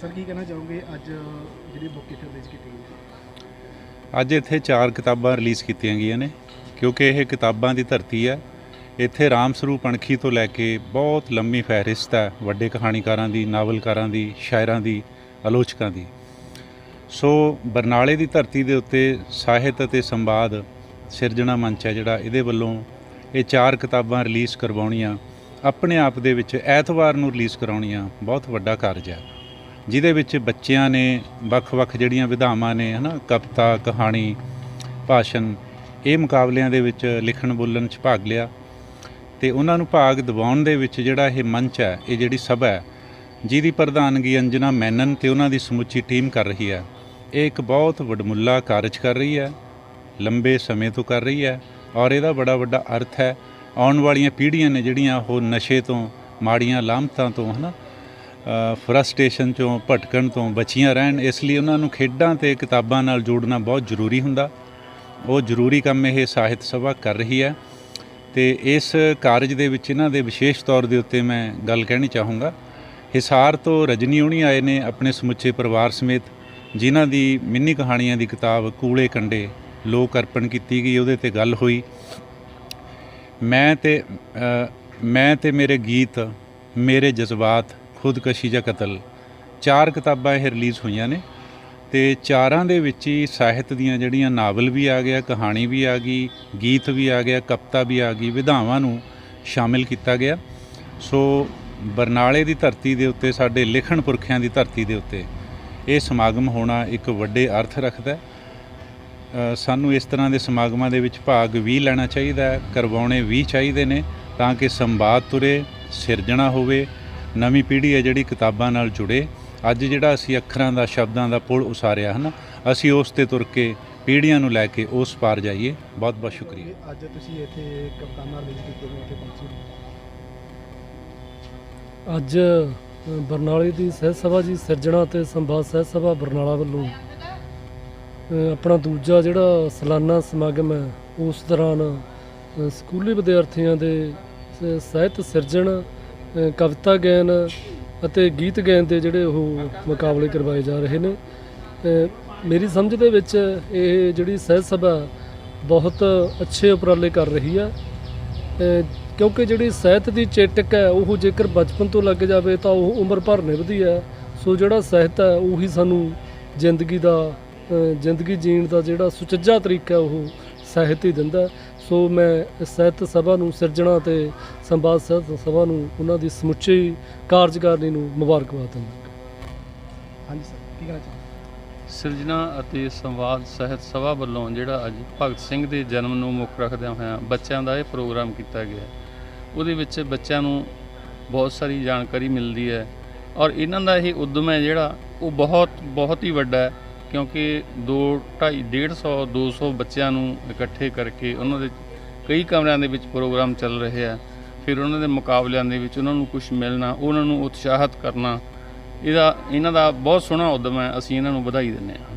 Sir, ਕੀ ਕਹਿਣਾ ਚਾਹੋਗੇ? ਅੱਜ ਜਿਹੜੀ ਬੁੱਕ ਇੱਥੇ ਰਿਲੀਜ਼ ਕੀਤੀ ਗਈ ਅੱਜ ਇੱਥੇ ਚਾਰ ਕਿਤਾਬਾਂ ਰਿਲੀਜ਼ ਕੀਤੀਆਂ ਗਈਆਂ ਨੇ, ਕਿਉਂਕਿ ਇਹ ਕਿਤਾਬਾਂ ਦੀ ਧਰਤੀ ਹੈ। ਇੱਥੇ ਰਾਮ ਸਰੂਪ ਅਣਖੀ ਤੋਂ ਲੈ ਕੇ ਬਹੁਤ ਲੰਮੀ ਫਹਿਰਿਸਤ ਹੈ, ਵੱਡੇ ਕਹਾਣੀਕਾਰਾਂ ਦੀ, ਨਾਵਲਕਾਰਾਂ ਦੀ, ਸ਼ਾਇਰਾਂ ਦੀ, ਆਲੋਚਕਾਂ ਦੀ। ਸੋ ਬਰਨਾਲੇ ਦੀ ਧਰਤੀ ਦੇ ਉੱਤੇ ਸਾਹਿਤ ਅਤੇ ਸੰਵਾਦ ਸਿਰਜਣਾ ਮੰਚ ਹੈ ਜਿਹੜਾ, ਇਹਦੇ ਵੱਲੋਂ ਇਹ ਚਾਰ ਕਿਤਾਬਾਂ ਰਿਲੀਜ਼ ਕਰਵਾਉਣੀਆਂ, ਆਪਣੇ ਆਪ ਦੇ ਵਿੱਚ ਐਤਵਾਰ ਨੂੰ ਰਿਲੀਜ਼ ਕਰਾਉਣੀਆਂ, ਬਹੁਤ ਵੱਡਾ ਕਾਰਜ ਹੈ। ਜਿਹਦੇ ਵਿੱਚ ਬੱਚਿਆਂ ਨੇ ਵੱਖ-ਵੱਖ ਜਿਹੜੀਆਂ ਵਿਧਾਵਾਂ ਨੇ, ਹਨਾ, ਕਵਿਤਾ, ਕਹਾਣੀ, ਭਾਸ਼ਣ, ਇਹ ਮੁਕਾਬਲਿਆਂ ਦੇ ਵਿੱਚ ਲਿਖਣ ਬੋਲਣ 'ਚ ਭਾਗ ਲਿਆ। ਤੇ ਉਹਨਾਂ ਨੂੰ ਭਾਗ ਦਿਵਾਉਣ ਦੇ ਵਿੱਚ ਜਿਹੜਾ ਇਹ ਮੰਚ ਹੈ, ਇਹ ਜਿਹੜੀ ਸਭਾ ਹੈ, ਜਿਹਦੀ ਪ੍ਰਧਾਨਗੀ ਅੰਜਨਾ ਮੈਨਨ ਤੇ ਉਹਨਾਂ ਦੀ ਸਮੁੱਚੀ ਟੀਮ ਕਰ ਰਹੀ ਹੈ। ਇਹ ਇੱਕ ਬਹੁਤ ਵਡਮੁੱਲਾ ਕਾਰਜ ਕਰ ਰਹੀ ਹੈ, ਲੰਬੇ ਸਮੇਂ ਤੋਂ ਕਰ ਰਹੀ ਹੈ ਔਰ ਇਹਦਾ ਬੜਾ ਵੱਡਾ ਅਰਥ ਹੈ, ਆਉਣ ਵਾਲੀਆਂ ਪੀੜ੍ਹੀਆਂ ਨੇ ਜਿਹੜੀਆਂ ਉਹ ਨਸ਼ੇ ਤੋਂ, ਮਾੜੀਆਂ ਲਾਮਤਾਂ ਤੋਂ, ਹਨਾ ਫਰਸਟ੍ਰੇਸ਼ਨ ਚੋਂ ਭਟਕਣ ਤੋਂ ਬਚੀਆਂ ਰਹਿਣ, ਇਸ ਲਈ ਉਹਨਾਂ ਨੂੰ ਖੇਡਾਂ ਤੇ ਕਿਤਾਬਾਂ ਨਾਲ ਜੋੜਨਾ ਬਹੁਤ ਜ਼ਰੂਰੀ ਹੁੰਦਾ। ਉਹ ਜ਼ਰੂਰੀ ਕੰਮ ਇਹ ਸਾਹਿਤ ਸਭਾ ਕਰ ਰਹੀ ਹੈ ਤੇ ਇਸ ਕਾਰਜ ਦੇ ਵਿੱਚ ਇਹਨਾਂ ਦੇ ਵਿਸ਼ੇਸ਼ ਤੌਰ ਦੇ ਉੱਤੇ ਮੈਂ ਗੱਲ ਕਹਿਣੀ ਚਾਹੂੰਗਾ। ਹਿਸਾਰ ਤੋਂ ਰਜਨੀ ਹੋਣੀ ਆਏ ਨੇ ਆਪਣੇ ਸਮੁੱਚੇ ਪਰਿਵਾਰ ਸਮੇਤ, ਜਿਨ੍ਹਾਂ ਦੀ ਮਿੰਨੀ ਕਹਾਣੀਆਂ ਦੀ ਕਿਤਾਬ ਕੂਲੇ ਕੰਡੇ ਲੋਕ ਅਰਪਣ ਕੀਤੀ ਗਈ, ਉਹਦੇ ਤੇ ਗੱਲ ਹੋਈ। ਮੈਂ ਤੇ ਮੈਂ ਤੇ ਮੇਰੇ ਗੀਤ, ਮੇਰੇ ਜਜ਼ਬਾਤ ਖੁਦਕਸ਼ੀ ਜਾਂ ਕਤਲ। ਚਾਰ ਕਿਤਾਬਾਂ ਇਹ ਰਿਲੀਜ਼ ਹੋਈਆਂ ਨੇ ਤੇ ਚਾਰਾਂ ਦੇ ਵਿੱਚ ਹੀ ਸਾਹਿਤ ਦੀਆਂ ਜਿਹੜੀਆਂ ਨਾਵਲ ਵੀ ਆ ਗਿਆ, ਕਹਾਣੀ ਵੀ ਆ ਗਈ, ਗੀਤ ਵੀ ਆ ਗਿਆ, ਕਵਿਤਾ ਵੀ ਆ ਗਈ, ਵਿਧਾਵਾਂ ਨੂੰ ਸ਼ਾਮਿਲ ਕੀਤਾ ਗਿਆ। ਸੋ ਬਰਨਾਲੇ ਦੀ ਧਰਤੀ ਦੇ ਉੱਤੇ, ਸਾਡੇ ਲਿਖਣ ਪੁਰਖਿਆਂ ਦੀ ਧਰਤੀ ਦੇ ਉੱਤੇ ਇਹ ਸਮਾਗਮ ਹੋਣਾ ਇੱਕ ਵੱਡੇ ਅਰਥ ਰੱਖਦਾ ਸਾਨੂੰ ਇਸ ਤਰ੍ਹਾਂ ਦੇ ਸਮਾਗਮਾਂ ਦੇ ਵਿੱਚ ਭਾਗ ਵੀ ਲੈਣਾ ਚਾਹੀਦਾ ਕਰਵਾਉਣੇ ਵੀ ਚਾਹੀਦੇ ਨੇ ਤਾਂ ਕਿ ਸੰਵਾਦ ਤੁਰੇ, ਸਿਰਜਣਾ ਹੋਵੇ ਨਵੀਂ ਪੀੜ੍ਹੀ ਹੈ ਜਿਹੜੀ ਕਿਤਾਬਾਂ ਨਾਲ ਜੁੜੇ। ਅੱਜ ਜਿਹੜਾ ਅਸੀਂ ਅੱਖਰਾਂ ਦਾ ਸ਼ਬਦਾਂ ਦਾ ਪੁਲ ਉਸਾਰਿਆ ਹੈ ਨਾ ਅਸੀਂ ਉਸ ਤੇ ਤੁਰ ਕੇ ਪੀੜ੍ਹੀਆਂ ਨੂੰ ਲੈ ਕੇ ਉਸ ਪਾਰ ਜਾਈਏ। ਬਹੁਤ ਬਹੁਤ ਸ਼ੁਕਰੀਆ ਅੱਜ ਤੁਸੀਂ ਇੱਥੇ ਕਵਿਤਾਵਾਂ ਰਿਲੀਜ਼ ਕੀਤੀਆਂ ਨੇ ਇੱਥੇ ਪਹੁੰਚੇ ਹੋ। ਅੱਜ ਬਰਨਾਲੇ ਦੀ ਸਹਿਤ ਸਭਾ ਜੀ ਸਿਰਜਣਾ ਤੇ ਸੰਵਾਦ ਸਹਿਤ ਸਭਾ ਬਰਨਾਲਾ ਵੱਲੋਂ ਆਪਣਾ ਦੂਜਾ ਜਿਹੜਾ ਸਾਲਾਨਾ ਸਮਾਗਮ ਹੈ ਉਸ ਦੌਰਾਨ ਸਕੂਲੀ ਵਿਦਿਆਰਥੀਆਂ ਦੇ ਸਾਹਿਤ ਸਿਰਜਣ ਕਵਿਤਾ ਗਾਇਨ ਅਤੇ ਗੀਤ ਗਾਇਨ ਦੇ ਜਿਹੜੇ ਉਹ ਮੁਕਾਬਲੇ ਕਰਵਾਏ ਜਾ ਰਹੇ ਨੇ। ਮੇਰੀ ਸਮਝ ਦੇ ਵਿੱਚ ਇਹ ਜਿਹੜੀ ਸਹਿਤ ਸਭਾ ਬਹੁਤ ਅੱਛੇ ਉਪਰਾਲੇ ਕਰ ਰਹੀ ਹੈ ਕਿਉਂਕਿ ਜਿਹੜੀ ਸਾਹਿਤ ਦੀ ਚੇਟਕ ਹੈ, ਉਹ ਜੇਕਰ ਬਚਪਨ ਤੋਂ ਲੱਗ ਜਾਵੇ ਤਾਂ ਉਹ ਉਮਰ ਭਰ ਨਿਭਦੀ ਹੈ ਸੋ ਜਿਹੜਾ ਸਾਹਿਤ ਹੈ, ਉਹੀ ਸਾਨੂੰ ਜ਼ਿੰਦਗੀ ਦਾ ਜ਼ਿੰਦਗੀ ਜੀਣ ਦਾ ਜਿਹੜਾ ਸੁਚੱਜਾ ਤਰੀਕਾ ਉਹ ਸਾਹਿਤ ਹੀ ਦਿੰਦਾ। ਸੋ ਮੈਂ ਸਾਹਿਤ ਸਭਾ ਨੂੰ ਸਿਰਜਣਾ ਤੇ ਸੰਵਾਦ ਸਾਹਿਤ ਸਭਾ ਨੂੰ ਉਹਨਾਂ ਦੀ ਸਮੁੱਚੀ ਕਾਰਜਕਾਰਨੀ ਨੂੰ ਮੁਬਾਰਕਬਾਦ ਦਿੰਦਾ ਹਾਂਜੀ ਸਰ ਕੀ ਕਹਿਣਾ ਚਾਹੋਗੇ? ਸਿਰਜਣਾ ਅਤੇ ਸੰਵਾਦ ਸਾਹਿਤ ਸਭਾ ਵੱਲੋਂ ਜਿਹੜਾ ਅੱਜ ਭਗਤ ਸਿੰਘ ਦੇ ਜਨਮ ਨੂੰ ਮੁੱਖ ਰੱਖਦਿਆਂ ਹੋਇਆਂ ਬੱਚਿਆਂ ਦਾ ਇਹ ਪ੍ਰੋਗਰਾਮ ਕੀਤਾ ਗਿਆ। ਉਹਦੇ ਵਿੱਚ ਬੱਚਿਆਂ ਨੂੰ ਬਹੁਤ ਸਾਰੀ ਜਾਣਕਾਰੀ ਮਿਲਦੀ ਹੈ ਔਰ ਇਹਨਾਂ ਦਾ ਇਹ ਉਦਮ ਹੈ ਜਿਹੜਾ ਉਹ ਬਹੁਤ ਬਹੁਤ ਹੀ ਵੱਡਾ ਹੈ। ਕਿਉਂਕਿ 2 2.5 150 200 ਬੱਚਿਆਂ ਨੂੰ ਇਕੱਠੇ ਕਰਕੇ ਉਹਨਾਂ ਦੇ ਕਈ ਕਮਰਿਆਂ ਦੇ ਵਿੱਚ ਪ੍ਰੋਗਰਾਮ ਚੱਲ ਰਹੇ ਆ। ਫਿਰ ਉਹਨਾਂ ਦੇ ਮੁਕਾਬਲਿਆਂ ਦੇ ਵਿੱਚ ਉਹਨਾਂ ਨੂੰ ਕੁਝ ਮਿਲਣਾ, ਉਹਨਾਂ ਨੂੰ ਉਤਸ਼ਾਹਿਤ ਕਰਨਾ, ਇਹਦਾ, ਇਹਨਾਂ ਦਾ ਬਹੁਤ ਸੋਹਣਾ ਉਦਮ ਹੈ, ਅਸੀਂ ਇਹਨਾਂ ਨੂੰ ਵਧਾਈ ਦਿੰਦੇ ਹਾਂ।